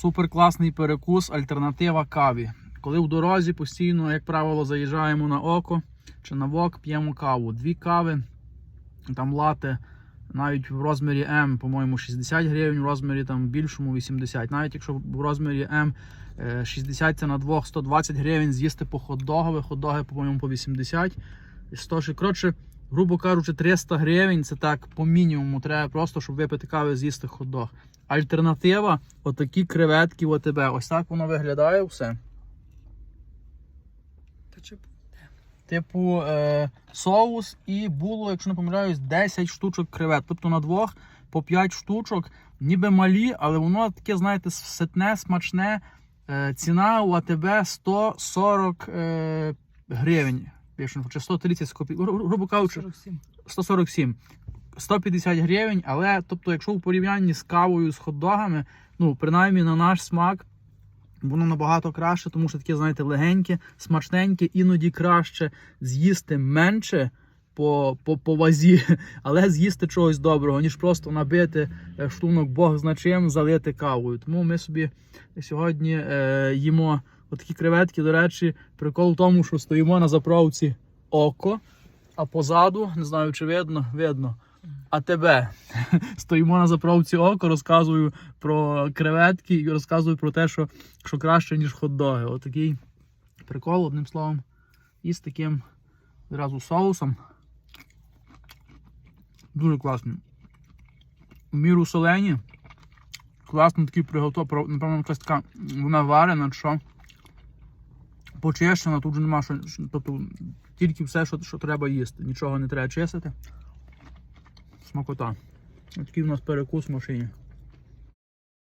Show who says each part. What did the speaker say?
Speaker 1: Супер класний перекус, альтернатива каві. Коли в дорозі постійно, як правило, заїжджаємо на око чи на вок, п'ємо каву. Дві кави, там лате навіть в розмірі М, по-моєму, 60 гривень, в розмірі там більшому 80. Навіть якщо в розмірі М е, 60 це на двох 120 гривень, з'їсти по хот-догове, хот-доги, по-моєму, по 80. І 100, коротше, грубо кажучи, 300 гривень це так по мінімуму треба просто, щоб випити кави, з'їсти хот-дог. Альтернатива отакі креветки в ОТБ. Ось так воно виглядає все. Типу е, соус і було, якщо не помиляюсь, 10 штучок кревет. Тобто на двох по 5 штучок, ніби малі, але воно таке, знаєте, ситне, смачне. Е, ціна у АТБ 140 е, гривень. Чи 130 копійок. Гру- Грубо кажучи, 147. 150 гривень, але тобто, якщо в порівнянні з кавою, з хот-догами, ну, принаймні на наш смак, воно набагато краще, тому що таке, знаєте, легеньке, смачненьке, іноді краще з'їсти менше по, по, по вазі, але з'їсти чогось доброго, ніж просто набити е, шлунок Бог зна чим, залити кавою. Тому ми собі сьогодні е, їмо отакі креветки. До речі, прикол в тому, що стоїмо на заправці око, а позаду, не знаю, чи видно, видно. А тебе стоїмо на заправці око, розказую про креветки і розказую про те, що, що краще, ніж хот-доги. Отакий прикол, одним словом, і з таким зразу соусом. Дуже класно. В міру солені. Класно такий приготов. про- Напевно, якась така вона варена, що почищена, тут вже нема що. Тобто тільки все, що, що треба їсти. Нічого не треба чистити. Смакота. Ось такий у нас перекус в машині.